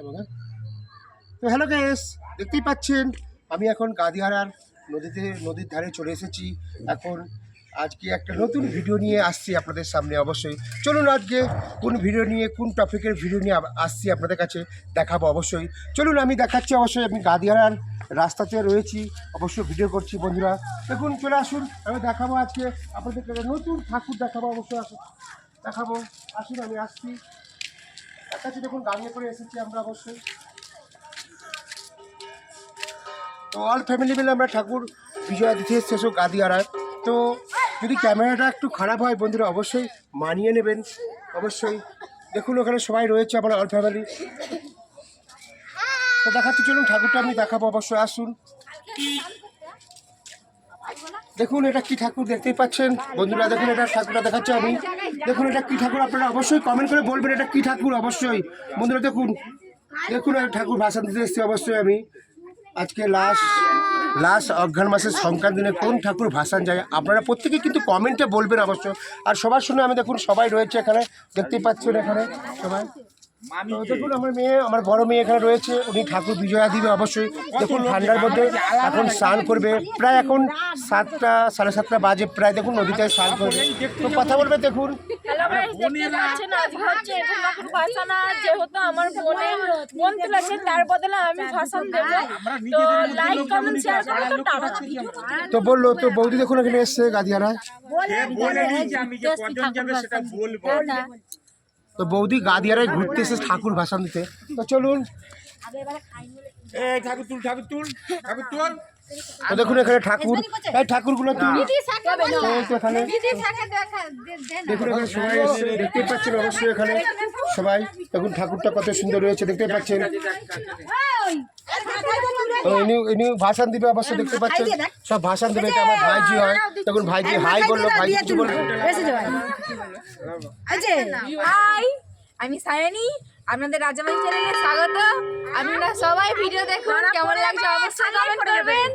আমাকে তো hello gas দেখতেই পাচ্ছেন, আমি এখন গাদিয়ারার নদীতে, নদীর ধারে চলে এসেছি। এখন আজকে একটা নতুন ভিডিও নিয়ে আসছি আপনাদের সামনে অবশ্যই। চলুন আজকে কোন ভিডিও নিয়ে, কোন টপিকের ভিডিও নিয়ে আসছি আপনাদের কাছে দেখাবো অবশ্যই। চলুন আমি দেখাচ্ছি অবশ্যই, আমি গাদিয়ারার রাস্তাতে রয়েছি, অবশ্যই ভিডিও করছি বন্ধুরা। দেখুন, চলে আসুন, আমি দেখাবো আজকে আপনাদেরকে নতুন ঠাকুর দেখাবো অবশ্যই। দেখাবো। আসুন, আমি আসছি। দেখাচ্ছি দেখুন গাড়িয়ে করে এসেছি আমরা অবশ্যই। তো অল ফ্যামিলি মিলে আমরা ঠাকুর বিজয়া দিতে এসেছ গাদিয়ারায়। তো যদি ক্যামেরাটা একটু খারাপ হয়, বন্ধুরা অবশ্যই মানিয়ে নেবেন। অবশ্যই দেখুন ওখানে সবাই রয়েছে আমার অল ফ্যামিলি তো দেখাচ্ছি, চলুন ঠাকুরটা আমি দেখাবো, অবশ্যই আসুন। দেখুন এটা কি ঠাকুর দেখতেই পাচ্ছেন। বন্ধুরা দেখুন এটা ঠাকুরটা দেখাচ্ছি আমি। দেখুন, এটা কি ঠাকুর? আপনারা অবশ্যই কমেন্ট করে বলবেন এটা কি ঠাকুর? অবশ্যই। বন্ধুরা, দেখুন দেখুন ঠাকুর ভাষণ দিতে এসেছি অবশ্যই আমি। আজকে লাস্ট লাস্ট অঘ্রাণ মাসের সংক্রান্ত দিনে কোন ঠাকুর ভাসান যায়, আপনারা প্রত্যেকে কিন্তু কমেন্টে বলবেন অবশ্য। আর সবার শুনে আমি দেখুন, সবাই রয়েছে এখানে। দেখতেই পাচ্ছেন এখানে সবাই। দেখুন আমার মেয়ে আমার বড় মেয়ে এখানে রয়েছে। উনি ঠাকুর বিজয়া দিবে অবশ্যই। দেখুন ঠান্ডার মধ্যে এখন স্নান করবে। প্রায় এখন সাতটা সাড়ে সাতটা বাজে প্রায় দেখুন নদীতে স্নান করবে। তো কথা বলবে দেখুন। হ্যালো গাইস দেখতে পাচ্ছেন আজকে হচ্ছে এখন মাখন ভাসানা যেহেতু আমার বোনের বোন তুলেছে তার বদলে আমি ভাষণ দেব। তো লাইক কমেন্ট শেয়ার করে তো তো বলল তো বৌদি দেখুন এখানে এসছে গাদিয়ারা। তো বৌদি গাদিয়ারায় ঘুরতে এসে ঠাকুর ভাসান দিতে। তো চলুন। ঠাকুর তুল ঠাকুর তুল ঠাকুর তুল। তো দেখুন এখানে ঠাকুর। এই ঠাকুরগুলো তুলি। এখানে দেখুন এখানে সবাই দেখতে পাচ্ছেন অবশ্যই এখানে। সবাই দেখুন ঠাকুরটা কত সুন্দর রয়েছে দেখতে পাচ্ছেন। ইনি ইনি ভাষণ দিবে অবশ্য দেখতে পাচ্ছেন। সব ভাষণ দেবে এটা আমার ভাইজি হয়। দেখুন ভাইজি হাই বলল কিছু বলল হাই আমি সায়নী। আপনাদের রাজামাই চ্যানেলে স্বাগত। আপনারা সবাই ভিডিও দেখুন কেমন লাগছে অবশ্যই কমেন্ট করবেন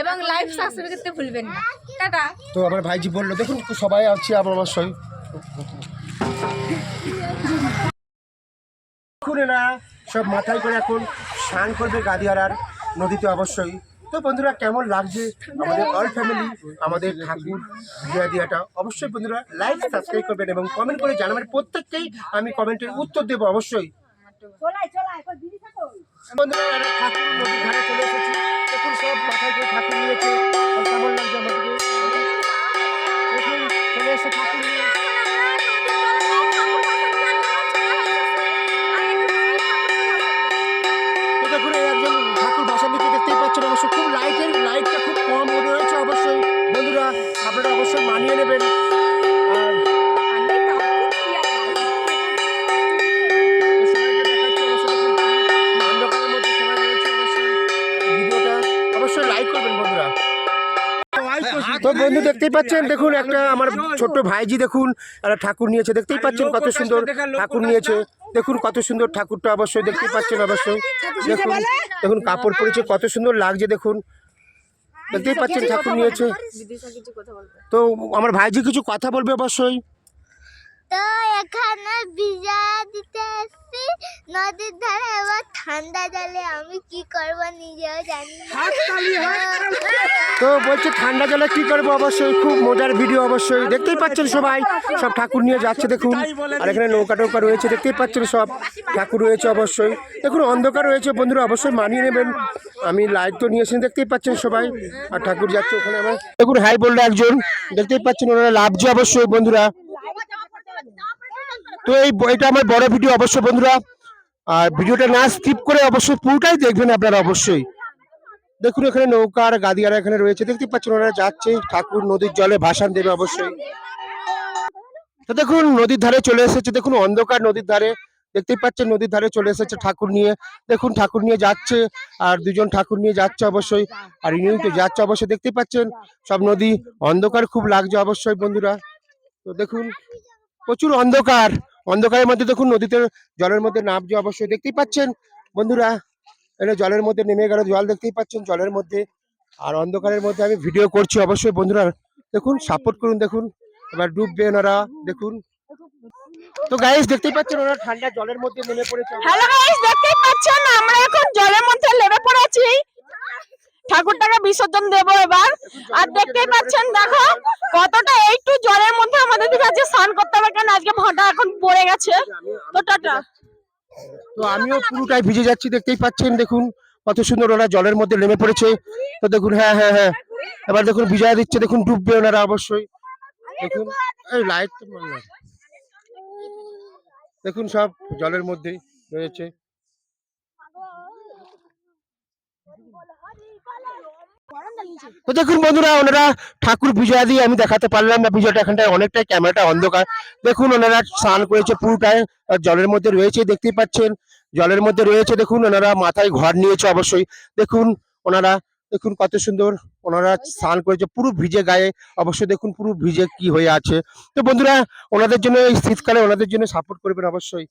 এবং লাইভ সাবস্ক্রাইব করতে ভুলবেন না। টাটা। তো আমার ভাইজি বলল দেখুন সবাই আছে আমার অবশ্যই। দেখুন এরা সব মাথায় করে এখন স্নান করবে গাদিয়ারার নদীতে অবশ্যই। তো বন্ধুরা কেমন লাগছে আমাদের অল ফ্যামিলি আমাদের ঠাকুর দিয়া দিয়াটা? অবশ্যই বন্ধুরা লাইক সাবস্ক্রাইব করবেন এবং কমেন্ট করে জানাবেন। প্রত্যেককেই আমি কমেন্টের উত্তর দেবো অবশ্যই। বন্ধুরা ঠাকুর নদীর ধারে চলে এসেছি এখন সব মাথায় করে ঠাকুর নিয়েছে। দেখতেই পাচ্ছেন অবশ্য খুব লাইটের লাইটটা খুব কম রয়েছে অবশ্যই। বন্ধুরা, আপনারা অবশ্যই মানিয়ে নেবেন। বন্ধু দেখতেই পাচ্ছেন দেখুন একটা আমার ছোট্ট ভাইজি দেখুন একটা ঠাকুর নিয়েছে দেখতেই পাচ্ছেন কত সুন্দর ঠাকুর নিয়েছে। দেখুন কত সুন্দর ঠাকুরটা অবশ্যই দেখতেই পাচ্ছেন অবশ্যই। দেখুন দেখুন কাপড় পরেছে কত সুন্দর লাগছে দেখুন। দেখতেই পাচ্ছেন ঠাকুর নিয়েছে। তো আমার ভাইজি কিছু কথা বলবে অবশ্যই। তো এখানে বিজয়া দিতে এসছি। নদীর ধারে এবার ঠান্ডা জলে আমি কি করব নিজেও জানি তো বলছে ঠান্ডা জলে কি করব? অবশ্যই খুব মজার ভিডিও অবশ্যই। দেখতেই পাচ্ছেন সবাই সব ঠাকুর নিয়ে যাচ্ছে দেখুন। আর এখানে নৌকা টৌকা রয়েছে দেখতেই পাচ্ছেন সব ঠাকুর রয়েছে অবশ্যই। দেখুন অন্ধকার রয়েছে বন্ধুরা অবশ্যই মানিয়ে নেবেন। আমি লাইট তো নিয়েছি দেখতেই পাচ্ছেন সবাই। আর ঠাকুর যাচ্ছে ওখানে আমার। দেখুন হাই বলল একজন। দেখতেই পাচ্ছেন ওনারা লাভছে অবশ্যই বন্ধুরা। তো এই এটা আমার বড় ভিডিও অবশ্যই বন্ধুরা। আর ভিডিওটা না স্কিপ করে অবশ্যই পুরোটাই দেখবেন আপনারা অবশ্যই। দেখুন, এখানে নৌকা আর গাদিয়ারা এখানে রয়েছে। দেখতে পাচ্ছেন, ওনারা যাচ্ছে ঠাকুর নদীর জলে ভাসান দেবে অবশ্যই। তো দেখুন, নদীর ধারে চলে এসেছে। দেখুন, অন্ধকার নদীর ধারে। দেখতেই পাচ্ছেন, নদীর ধারে চলে এসেছে ঠাকুর নিয়ে। দেখুন, ঠাকুর নিয়ে যাচ্ছে আর দুজন ঠাকুর নিয়ে যাচ্ছে অবশ্যই। আর ইনিও তো যাচ্ছে অবশ্যই। দেখতেই পাচ্ছেন, সব নদী অন্ধকার, খুব লাগছে অবশ্যই বন্ধুরা। তো দেখুন, প্রচুর অন্ধকার। অন্ধকারের মধ্যে দেখুন, নদীতে জলের মধ্যে নামছে অবশ্যই দেখতেই পাচ্ছেন। বন্ধুরা, এটা জলের মধ্যে নেমে গেল, জল দেখতেই পাচ্ছেন জলের মধ্যে। আর অন্ধকারের মধ্যে আমি ভিডিও করছি অবশ্যই, বন্ধুরা। দেখুন সাপোর্ট করুন, দেখুন। এবার ডুববে ওনারা, দেখুন। তো গাইস দেখতেই পাচ্ছেন ওরা ঠান্ডা জলের মধ্যে নেমে পড়েছে। হ্যালো গাইস দেখতেই পাচ্ছেন, আমরা এখন জলের মধ্যে নেমে পড়েছি। করে বিসর্জন দেব এবার। আর দেখতেই পাচ্ছেন, দেখো, কতটা একটু জলের মধ্যে আমাদের আজকে স্নান করতে হবে কারণ আজকে ভাটা এখন পড়ে গেছে। তো টাটা। তো আমিও পুরোটাই ভিজে যাচ্ছি, দেখতেই পাচ্ছেন, দেখুন, কত সুন্দর ওরা জলের মধ্যে নেমে পড়েছে। তো দেখুন হ্যাঁ হ্যাঁ হ্যাঁ। এবার দেখুন ভিজা দিচ্ছে, দেখুন ডুববে ওনারা অবশ্যই। দেখুন, এই লাইট দেখুন সব জলের মধ্যেই রয়েছে। তো দেখুন বন্ধুরা, ওনারা ঠাকুর বিজয়া দিয়ে আমি দেখাতে পারলাম না বিজয়টা এখানটায় অনেকটাই ক্যামেরাটা অন্ধকার। দেখুন, ওনারা স্নান করেছে পুরোটাই জলের মধ্যে রয়েছে, দেখতেই পাচ্ছেন, জলের মধ্যে রয়েছে, দেখুন, ওনারা মাথায় ঘর নিয়েছে অবশ্যই। দেখুন, ওনারা, দেখুন কত সুন্দর, ওনারা স্নান করেছে, পুরো ভিজে গায়ে, অবশ্যই দেখুন পুরো ভিজে কি হয়ে আছে। তো বন্ধুরা, ওনাদের জন্য এই শীতকালে ওনাদের জন্য সাপোর্ট করবেন অবশ্যই।